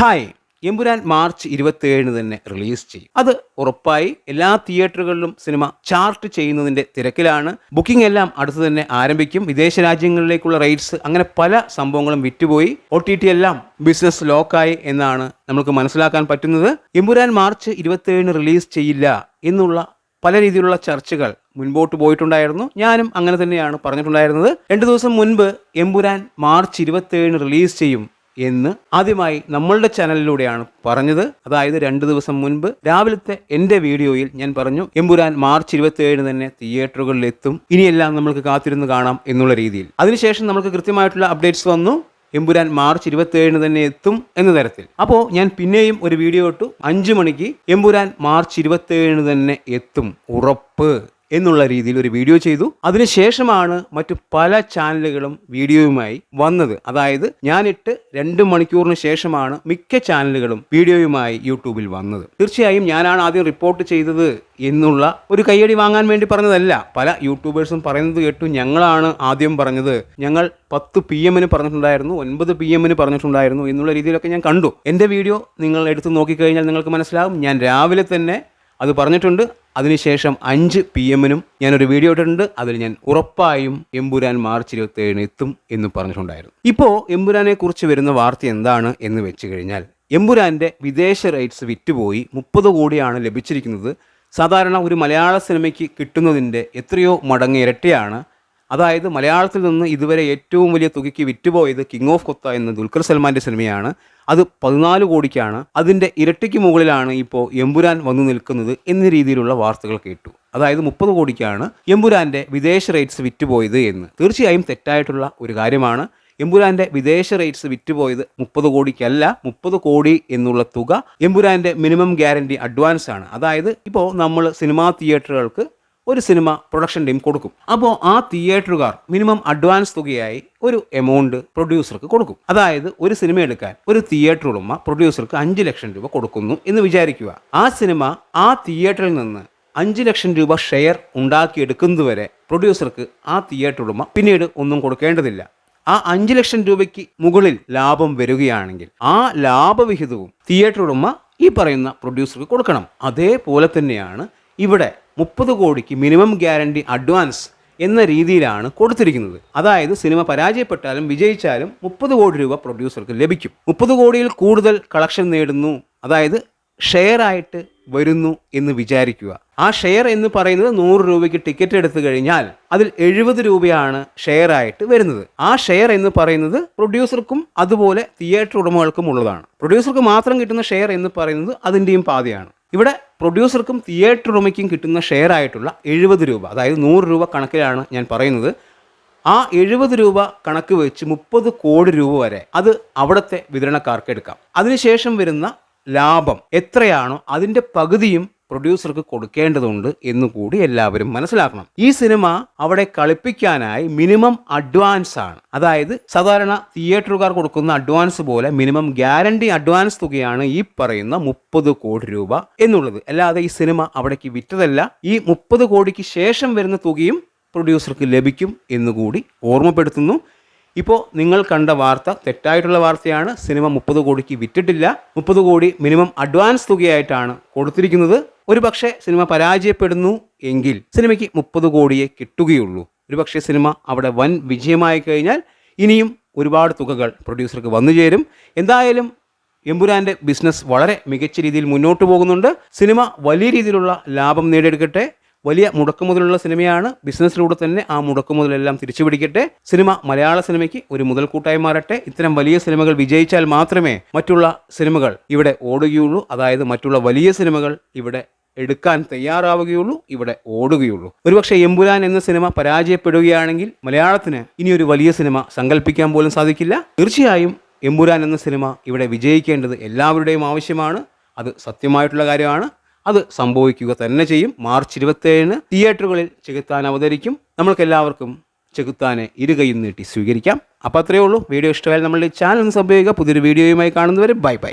Hi. Empuraan March ഇരുപത്തിയേഴിന് തന്നെ release ചെയ്യും. അത് ഉറപ്പായി എല്ലാ തിയേറ്ററുകളിലും സിനിമ ചാർട്ട് ചെയ്യുന്നതിന്റെ തിരക്കിലാണ്. ബുക്കിംഗ് എല്ലാം അടുത്ത് തന്നെ ആരംഭിക്കും. വിദേശ രാജ്യങ്ങളിലേക്കുള്ള റൈറ്റ്സ് അങ്ങനെ പല സംഭവങ്ങളും വിറ്റുപോയി. ഒ ടി ടി എല്ലാം ബിസിനസ് ലോക്കായി എന്നാണ് നമുക്ക് മനസ്സിലാക്കാൻ പറ്റുന്നത്. എമ്പുരാൻ മാർച്ച് ഇരുപത്തിയേഴിന് റിലീസ് ചെയ്യില്ല എന്നുള്ള പല രീതിയിലുള്ള ചർച്ചകൾ മുൻപോട്ട് പോയിട്ടുണ്ടായിരുന്നു. ഞാനും അങ്ങനെ തന്നെയാണ് പറഞ്ഞിട്ടുണ്ടായിരുന്നത്. രണ്ടു ദിവസം മുൻപ് എമ്പുരാൻ മാർച്ച് ഇരുപത്തിയേഴിന് റിലീസ് ചെയ്യും. എന്ന് ആദ്യമായി നമ്മളുടെ ചാനലിലൂടെയാണ് പറഞ്ഞത്. അതായത് രണ്ട് ദിവസം മുൻപ് രാവിലത്തെ എന്റെ വീഡിയോയിൽ ഞാൻ പറഞ്ഞു എമ്പുരാൻ മാർച്ച് ഇരുപത്തിയേഴിന് തന്നെ തിയേറ്ററുകളിൽ എത്തും ഇനിയെല്ലാം നമ്മൾക്ക് കാത്തിരുന്ന് കാണാം എന്നുള്ള രീതിയിൽ. അതിനുശേഷം നമുക്ക് കൃത്യമായിട്ടുള്ള അപ്ഡേറ്റ്സ് വന്നു എമ്പുരാൻ മാർച്ച് ഇരുപത്തിയേഴിന് തന്നെ എത്തും എന്ന തരത്തിൽ. അപ്പോൾ ഞാൻ പിന്നെയും ഒരു വീഡിയോ ഇട്ടു അഞ്ചു മണിക്ക് എമ്പുരാൻ മാർച്ച് ഇരുപത്തിയേഴിന് തന്നെ എത്തും. ഉറപ്പ്. എന്നുള്ള രീതിയിൽ ഒരു വീഡിയോ ചെയ്തു. അതിനുശേഷമാണ് മറ്റു പല ചാനലുകളും വീഡിയോയുമായി വന്നത്. അതായത് ഞാനിട്ട് രണ്ട് മണിക്കൂറിന് ശേഷമാണ് മിക്ക ചാനലുകളും വീഡിയോയുമായി യൂട്യൂബിൽ വന്നത്. തീർച്ചയായും ഞാനാണ് ആദ്യം റിപ്പോർട്ട് ചെയ്തത് എന്നുള്ള ഒരു കയ്യടി വാങ്ങാൻ വേണ്ടി പറഞ്ഞതല്ല. പല യൂട്യൂബേഴ്സും പറയുന്നത് കേട്ടു ഞങ്ങളാണ് ആദ്യം പറഞ്ഞത്. ഞങ്ങൾ പത്ത് പി എമ്മിന് പറഞ്ഞിട്ടുണ്ടായിരുന്നു ഒൻപത് പി എമ്മിന് പറഞ്ഞിട്ടുണ്ടായിരുന്നു എന്നുള്ള രീതിയിലൊക്കെ ഞാൻ കണ്ടു. എന്റെ വീഡിയോ നിങ്ങൾ എടുത്ത് നോക്കിക്കഴിഞ്ഞാൽ നിങ്ങൾക്ക് മനസ്സിലാവും. ഞാൻ രാവിലെ തന്നെ അത് പറഞ്ഞിട്ടുണ്ട്. അതിനുശേഷം അഞ്ച് പി എമ്മിനും ഞാനൊരു വീഡിയോ ഇട്ടിട്ടുണ്ട്. അതിൽ ഞാൻ ഉറപ്പായും എമ്പുരാൻ മാർച്ച് ഇരുപത്തി ഏഴിന് എത്തും എന്ന് പറഞ്ഞിട്ടുണ്ടായിരുന്നു. ഇപ്പോൾ എമ്പുരാനെ കുറിച്ച് വരുന്ന വാർത്ത എന്താണ് എന്ന് വെച്ച് കഴിഞ്ഞാൽ എമ്പുരാന്റെ വിദേശ റൈറ്റ്സ് വിറ്റുപോയി മുപ്പത് കോടിയാണ് ലഭിച്ചിരിക്കുന്നത്. സാധാരണ ഒരു മലയാള സിനിമയ്ക്ക് കിട്ടുന്നതിന്റെ എത്രയോ മടങ്ങ് ഇരട്ടിയാണ്. അതായത് മലയാളത്തിൽ നിന്ന് ഇതുവരെ ഏറ്റവും വലിയ തുകയ്ക്ക് വിറ്റുപോയത് കിങ് ഓഫ് കൊത്ത എന്ന ദുൽഖർ സൽമാന്റെ സിനിമയാണ്. അത് പതിനാല് കോടിക്കാണ്. അതിന്റെ ഇരട്ടിക്ക് മുകളിലാണ് ഇപ്പോൾ എമ്പുരാൻ വന്നു നിൽക്കുന്നത് എന്ന രീതിയിലുള്ള വാർത്തകൾ കേട്ടു. അതായത് മുപ്പത് കോടിക്കാണ് എമ്പുരാന്റെ വിദേശ റേറ്റ്സ് വിറ്റുപോയത് എന്ന്. തീർച്ചയായും തെറ്റായിട്ടുള്ള ഒരു കാര്യമാണ്. എമ്പുരാന്റെ വിദേശ റേറ്റ്സ് വിറ്റുപോയത് മുപ്പത് കോടിക്കല്ല മുപ്പത് കോടി എന്നുള്ള തുക എമ്പുരാന്റെ മിനിമം ഗ്യാരണ്ടി അഡ്വാൻസ് ആണ് അതായത് ഇപ്പോൾ നമ്മൾ സിനിമാ തിയേറ്ററുകൾക്ക് ഒരു സിനിമ പ്രൊഡക്ഷൻ ടീം കൊടുക്കും. അപ്പോൾ ആ തിയേറ്ററുകാർ മിനിമം അഡ്വാൻസ് തുകയായി ഒരു എമൗണ്ട് പ്രൊഡ്യൂസർക്ക് കൊടുക്കും. അതായത് ഒരു സിനിമ എടുക്കാൻ ഒരു തിയേറ്റർ ഉടമ പ്രൊഡ്യൂസർക്ക് അഞ്ച് ലക്ഷം രൂപ കൊടുക്കുന്നു എന്ന് വിചാരിക്കുക. ആ സിനിമ ആ തിയേറ്ററിൽ നിന്ന് അഞ്ച് ലക്ഷം രൂപ ഷെയർ ഉണ്ടാക്കിയെടുക്കുന്നതുവരെ പ്രൊഡ്യൂസർക്ക് ആ തിയേറ്റർ ഉടമ പിന്നീട് ഒന്നും കൊടുക്കേണ്ടതില്ല. ആ അഞ്ച് ലക്ഷം രൂപയ്ക്ക് മുകളിൽ ലാഭം വരികയാണെങ്കിൽ ആ ലാഭവിഹിതവും തിയേറ്റർ ഉടമ ഈ പറയുന്ന പ്രൊഡ്യൂസർക്ക് കൊടുക്കണം. അതേപോലെ തന്നെയാണ് ഇവിടെ മുപ്പത് കോടിക്ക് മിനിമം ഗ്യാരണ്ടി അഡ്വാൻസ് എന്ന രീതിയിലാണ് കൊടുത്തിരിക്കുന്നത്. അതായത് സിനിമ പരാജയപ്പെട്ടാലും വിജയിച്ചാലും മുപ്പത് കോടി രൂപ പ്രൊഡ്യൂസർക്ക് ലഭിക്കും. മുപ്പത് കോടിയിൽ കൂടുതൽ കളക്ഷൻ നേടുന്നു അതായത് ഷെയർ ആയിട്ട് വരുന്നു എന്ന് വിചാരിക്കുക. ആ ഷെയർ എന്ന് പറയുന്നത് നൂറ് രൂപയ്ക്ക് ടിക്കറ്റ് എടുത്തു കഴിഞ്ഞാൽ അതിൽ എഴുപത് രൂപയാണ് ഷെയർ ആയിട്ട് വരുന്നത്. ആ ഷെയർ എന്ന് പറയുന്നത് പ്രൊഡ്യൂസർക്കും അതുപോലെ തിയേറ്റർ ഉടമകൾക്കും ഉള്ളതാണ്. പ്രൊഡ്യൂസർക്ക് മാത്രം കിട്ടുന്ന ഷെയർ എന്ന് പറയുന്നത് അതിന്റെയും പാതയാണ്. ഇവിടെ പ്രൊഡ്യൂസർക്കും തിയേറ്റർ ഉടമയ്ക്കും കിട്ടുന്ന ഷെയർ ആയിട്ടുള്ള എഴുപത് രൂപ അതായത് നൂറ് രൂപ കണക്കിലാണ് ഞാൻ പറയുന്നത്. ആ എഴുപത് രൂപ കണക്ക് വെച്ച് മുപ്പത് കോടി രൂപ വരെ അത് അവിടുത്തെ വിതരണക്കാർക്ക് എടുക്കാം. അതിനുശേഷം വരുന്ന ലാഭം എത്രയാണോ അതിന്റെ പകുതിയും പ്രൊഡ്യൂസർക്ക് കൊടുക്കേണ്ടതുണ്ട് എന്ന് കൂടി എല്ലാവരും മനസ്സിലാക്കണം. ഈ സിനിമ അവിടെ കളിപ്പിക്കാനായി മിനിമം അഡ്വാൻസ് ആണ്. അതായത് സാധാരണ തിയേറ്ററുകാർ കൊടുക്കുന്ന അഡ്വാൻസ് പോലെ മിനിമം ഗ്യാരണ്ടി അഡ്വാൻസ് തുകയാണ് ഈ പറയുന്ന മുപ്പത് കോടി രൂപ എന്നുള്ളത്. അല്ലാതെ ഈ സിനിമ അവിടേക്ക് വിറ്റതല്ല. ഈ മുപ്പത് കോടിക്ക് ശേഷം വരുന്ന തുകയും പ്രൊഡ്യൂസർക്ക് ലഭിക്കും എന്നുകൂടി ഓർമ്മപ്പെടുത്തുന്നു. ഇപ്പോൾ നിങ്ങൾ കണ്ട വാർത്ത തെറ്റായിട്ടുള്ള വാർത്തയാണ്. സിനിമ മുപ്പത് കോടിക്ക് വിറ്റിട്ടില്ല. മുപ്പത് കോടി മിനിമം അഡ്വാൻസ് തുകയായിട്ടാണ് കൊടുത്തിരിക്കുന്നത്. ഒരു പക്ഷേ സിനിമ പരാജയപ്പെടുന്നു എങ്കിൽ സിനിമയ്ക്ക് മുപ്പത് കോടിയെ കിട്ടുകയുള്ളൂ. ഒരു പക്ഷേ സിനിമ അവിടെ വൻ വിജയമായി കഴിഞ്ഞാൽ ഇനിയും ഒരുപാട് തുകകൾ പ്രൊഡ്യൂസർക്ക് വന്നു ചേരും. എന്തായാലും എമ്പുരാന്റെ ബിസിനസ് വളരെ മികച്ച രീതിയിൽ മുന്നോട്ട് പോകുന്നുണ്ട്. സിനിമ വലിയ രീതിയിലുള്ള ലാഭം നേടിയെടുക്കട്ടെ. വലിയ മുടക്കുമുതലുള്ള സിനിമയാണ്. ബിസിനസ്സിലൂടെ തന്നെ ആ മുടക്കുമുതലെല്ലാം തിരിച്ചു പിടിക്കട്ടെ സിനിമ മലയാള സിനിമയ്ക്ക് ഒരു മുതൽക്കൂട്ടായി മാറട്ടെ. ഇത്തരം വലിയ സിനിമകൾ വിജയിച്ചാൽ മാത്രമേ മറ്റുള്ള സിനിമകൾ ഇവിടെ ഓടുകയുള്ളൂ. അതായത് മറ്റുള്ള വലിയ സിനിമകൾ ഇവിടെ എടുക്കാൻ തയ്യാറാവുകയുള്ളൂ ഇവിടെ ഓടുകയുള്ളൂ. ഒരുപക്ഷെ എമ്പുരാൻ എന്ന സിനിമ പരാജയപ്പെടുകയാണെങ്കിൽ മലയാളത്തിന് ഇനി ഒരു വലിയ സിനിമ സങ്കല്പിക്കാൻ പോലും സാധിക്കില്ല. തീർച്ചയായും എമ്പുരാൻ എന്ന സിനിമ ഇവിടെ വിജയിക്കേണ്ടത് എല്ലാവരുടെയും ആവശ്യമാണ്. അത് സത്യമായിട്ടുള്ള കാര്യമാണ്. അത് സംഭവിക്കുക തന്നെ ചെയ്യും. മാർച്ച് ഇരുപത്തേഴിന് തിയേറ്ററുകളിൽ ചെകുത്താൻ അവതരിക്കും. നമ്മൾക്ക് എല്ലാവർക്കും ചെകുത്താനെ ഇരുകയും നീട്ടി സ്വീകരിക്കാം. അപ്പോൾ അത്രയേ ഉള്ളൂ. വീഡിയോ ഇഷ്ടമായാൽ നമ്മളുടെ ചാനൽ ഒന്ന് സംഭവിക്കുക പുതിയൊരു വീഡിയോയുമായി കാണുന്നവരെ ബൈ ബൈ.